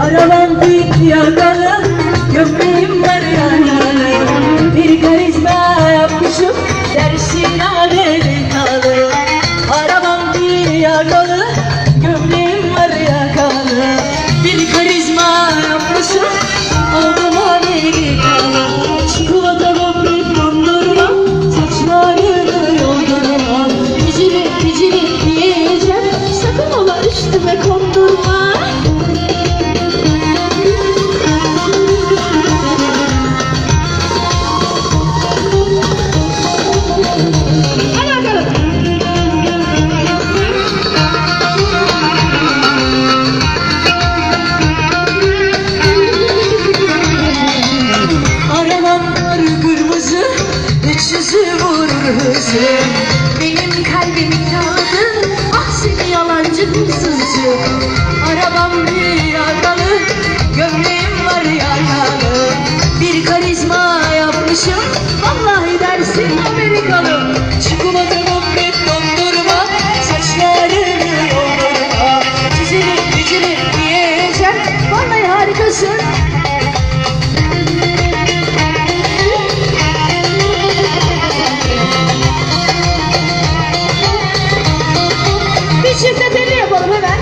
Arabam bir yakalı Gömleğim var yakalı Bir karizma yapmışım Dersin Amerikalı Arabam bir yakalı Gömleğim var yakalı. Bir karizma yapmışım Oldum Amerikalı Çikolata gofret dondurma Saçlarını yoldurma. Picirik picirik diyeceğim Sakın ola üstüme kondurma hızı Benim kalbim kağıdı. Ah seni yalancı hırsızcı. Arabam bir yakalı Gömleğim var yakalı Bir karizma yapmışım Vallahi dersin Amerikalı. Çikolata gofret dondurma Saçlarını yoldurma Çizilir çizilir diyeceğim Vallahi harikasın çifte telli yapalım hemen.